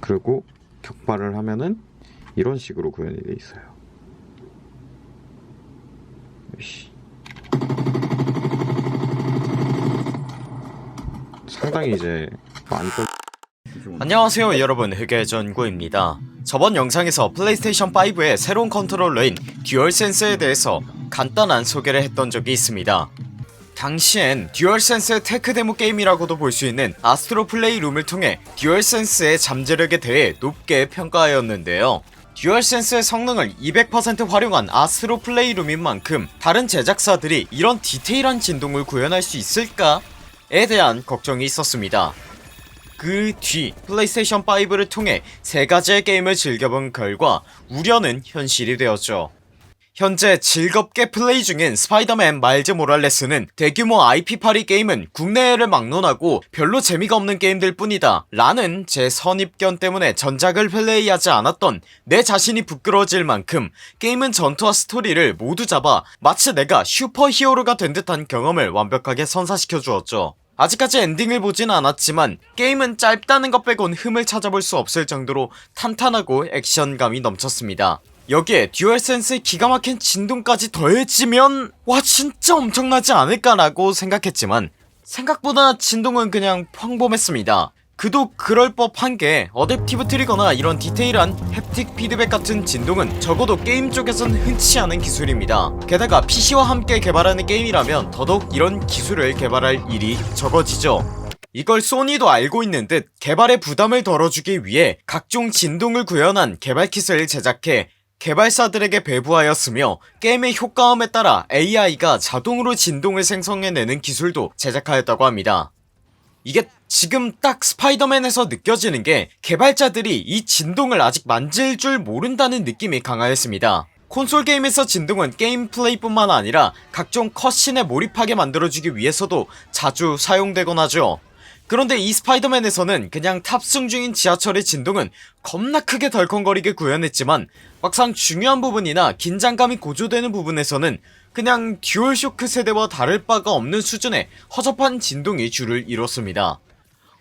그리고 격발을 하면은 이런 식으로 구현이 돼 있어요. 씨. 상당히 이제 떨. 안녕하세요 여러분 흑열전구입니다 저번 영상에서 플레이스테이션 5의 새로운 컨트롤러인 듀얼센스에 대해서 간단한 소개를 했던 적이 있습니다 당시엔 듀얼센스의 테크 데모 게임이라고도 볼 수 있는 아스트로 플레이 룸을 통해 듀얼센스의 잠재력에 대해 높게 평가하였는데요 듀얼센스의 성능을 200% 활용한 아스트로 플레이 룸인 만큼 다른 제작사들이 이런 디테일한 진동을 구현할 수 있을까에 대한 걱정이 있었습니다 그 뒤 플레이스테이션 5를 통해 세 가지의 게임을 즐겨본 결과 우려는 현실이 되었죠. 현재 즐겁게 플레이 중인 스파이더맨 마일즈 모랄레스는 대규모 IP8위 게임은 국내외를 막론하고 별로 재미가 없는 게임들 뿐이다 라는 제 선입견 때문에 전작을 플레이하지 않았던 내 자신이 부끄러워질 만큼 게임은 전투와 스토리를 모두 잡아 마치 내가 슈퍼 히어로가 된 듯한 경험을 완벽하게 선사시켜 주었죠. 아직까지 엔딩을 보진 않았지만 게임은 짧다는 것 빼곤 흠을 찾아볼 수 없을 정도로 탄탄하고 액션감이 넘쳤습니다 여기에 듀얼센스의 기가 막힌 진동까지 더해지면 와 진짜 엄청나지 않을까라고 생각했지만 생각보다 진동은 그냥 평범했습니다. 그도 그럴 법한 게 어댑티브 트리거나 이런 디테일한 햅틱 피드백 같은 진동은 적어도 게임 쪽에선 흔치 않은 기술입니다. 게다가 PC와 함께 개발하는 게임이라면 더더욱 이런 기술을 개발할 일이 적어지죠. 이걸 소니도 알고 있는 듯 개발의 부담을 덜어주기 위해 각종 진동을 구현한 개발 킷을 제작해 개발사들에게 배부하였으며 게임의 효과음에 따라 AI가 자동으로 진동을 생성해내는 기술도 제작하였다고 합니다. 이게 지금 딱 스파이더맨에서 느껴지는 게 개발자들이 이 진동을 아직 만질 줄 모른다는 느낌이 강하였습니다. 콘솔 게임에서 진동은 게임 플레이뿐만 아니라 각종 컷신에 몰입하게 만들어주기 위해서도 자주 사용되곤 하죠 그런데 이 스파이더맨에서는 그냥 탑승 중인 지하철의 진동은 겁나 크게 덜컹거리게 구현했지만 막상 중요한 부분이나 긴장감이 고조되는 부분에서는 그냥 듀얼쇼크 세대와 다를 바가 없는 수준의 허접한 진동이 줄을 이뤘습니다.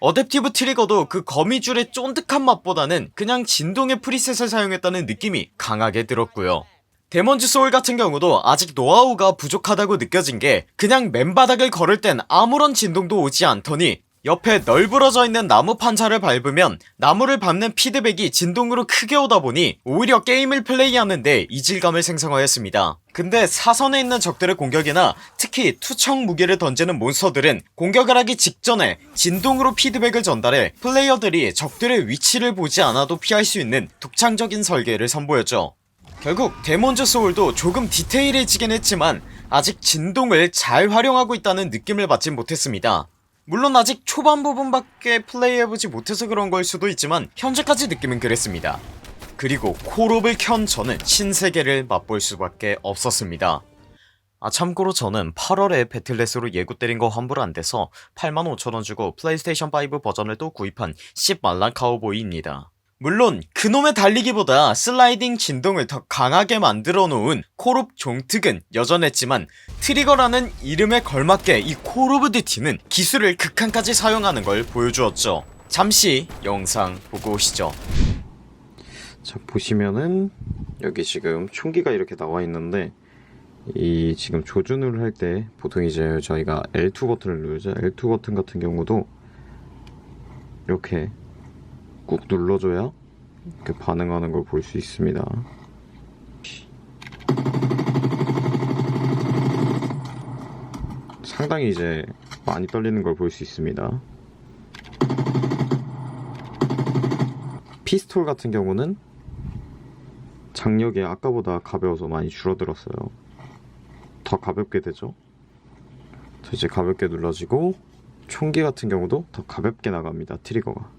어댑티브 트리거도 그 거미줄의 쫀득한 맛보다는 그냥 진동의 프리셋을 사용했다는 느낌이 강하게 들었고요. 데몬즈 소울 같은 경우도 아직 노하우가 부족하다고 느껴진 게 그냥 맨바닥을 걸을 땐 아무런 진동도 오지 않더니 옆에 널브러져 있는 나무 판자를 밟으면 나무를 밟는 피드백이 진동으로 크게 오다 보니 오히려 게임을 플레이하는데 이질감을 생성하였습니다. 근데 사선에 있는 적들의 공격이나 특히 투척 무기를 던지는 몬스터들은 공격을 하기 직전에 진동으로 피드백을 전달해 플레이어들이 적들의 위치를 보지 않아도 피할 수 있는 독창적인 설계를 선보였죠. 결국 데몬즈 소울도 조금 디테일해지긴 했지만 아직 진동을 잘 활용하고 있다는 느낌을 받진 못했습니다 물론 아직 초반 부분밖에 플레이해보지 못해서 그런 걸 수도 있지만 현재까지 느낌은 그랬습니다. 그리고 콜옵을 켠 저는 신세계를 맛볼 수밖에 없었습니다. 아 참고로 저는 8월에 배틀넷으로 예고 때린 거 환불 안 돼서 85,000원 주고 플레이스테이션 5 버전을 또 구입한 10말란 카우보이입니다 물론 그놈의 달리기보다 슬라이딩 진동을 더 강하게 만들어 놓은 콜옵 종특은 여전했지만 트리거라는 이름에 걸맞게 이 콜 오브 듀티는 기술을 극한까지 사용하는 걸 보여주었죠. 잠시 영상 보고 오시죠. 자 보시면은 여기 지금 총기가 이렇게 나와 있는데 이 지금 조준을 할 때 보통 이제 저희가 L2 버튼을 누르죠. L2 버튼 같은 경우도 이렇게 꾹 눌러줘야 이렇게 반응하는 걸 볼 수 있습니다. 상당히 이제 많이 떨리는 걸 볼 수 있습니다. 피스톨 같은 경우는 장력이 아까보다 가벼워서 많이 줄어들었어요. 더 가볍게 되죠? 자, 이제 가볍게 눌러지고 총기 같은 경우도 더 가볍게 나갑니다 트리거가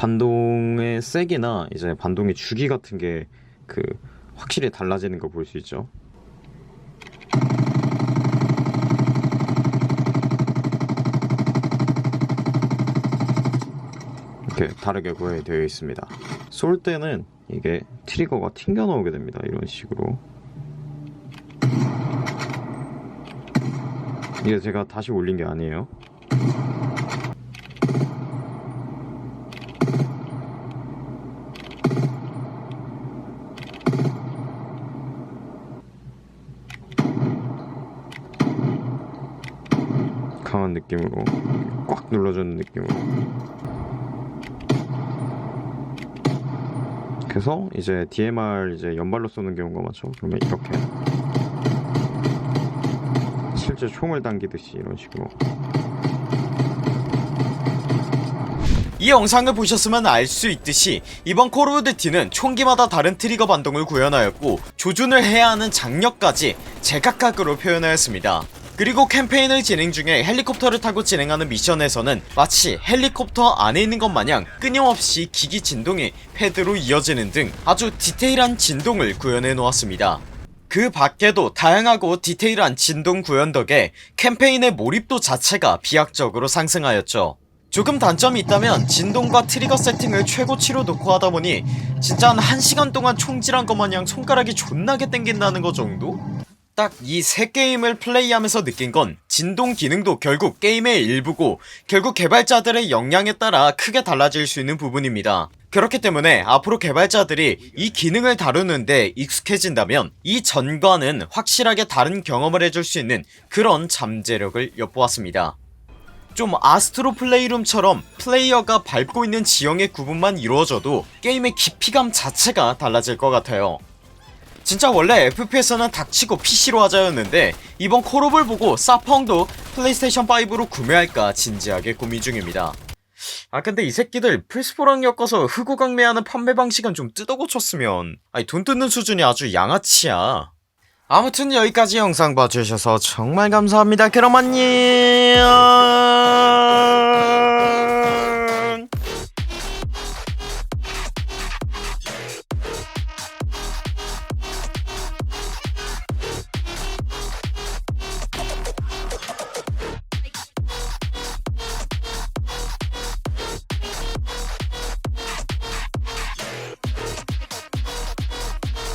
반동의 세기나 이제 반동의 주기 같은 게 그 확실히 달라지는 걸볼수 있죠 이렇게 다르게 구현이 되어 있습니다 쏠 때는 이게 트리거가 튕겨 나오게 됩니다. 이런 식으로. 이게 제가 다시 올린 게 아니에요. 강한 느낌으로 꽉 눌러주는 느낌으로. 그래서 이제 DMR 이제 연발로 쏘는 경우가 많죠. 그러면 이렇게 실제 총을 당기듯이 이런 식으로. 이 영상을 보셨으면 알 수 있듯이 이번 콜 오브 듀티는 총기마다 다른 트리거 반동을 구현하였고 조준을 해야 하는 장력까지 제각각으로 표현하였습니다. 그리고 캠페인을 진행 중에 헬리콥터를 타고 진행하는 미션에서는 마치 헬리콥터 안에 있는 것 마냥 끊임없이 기기 진동이 패드로 이어지는 등 아주 디테일한 진동을 구현해 놓았습니다. 그 밖에도 다양하고 디테일한 진동 구현 덕에 캠페인의 몰입도 자체가 비약적으로 상승하였죠. 조금 단점이 있다면 진동과 트리거 세팅을 최고치로 놓고 하다 보니 진짜 한 1시간 동안 총질한 것 마냥 손가락이 존나게 땡긴다는 것 정도? 딱 이 세 게임을 플레이하면서 느낀 건 진동 기능도 결국 게임의 일부고 결국 개발자들의 역량에 따라 크게 달라질 수 있는 부분입니다. 그렇기 때문에 앞으로 개발자들이 이 기능을 다루는데 익숙해진다면 이 전과는 확실하게 다른 경험을 해줄 수 있는 그런 잠재력을 엿보았습니다. 좀 아스트로 플레이룸처럼 플레이어가 밟고 있는 지형의 구분만 이루어져도 게임의 깊이감 자체가 달라질 것 같아요. 진짜 원래 FPS는 닥치고 PC로 하자였는데 이번 콜옵을 보고 사펑도 플레이스테이션 5로 구매할까 진지하게 고민 중입니다. 아 근데 이 새끼들 플스4랑 엮어서 흑우 강매하는 판매 방식은 좀 뜯어고쳤으면 아니 돈 뜯는 수준이 아주 양아치야. 아무튼 여기까지 영상 봐주셔서 정말 감사합니다. 그럼 안녕.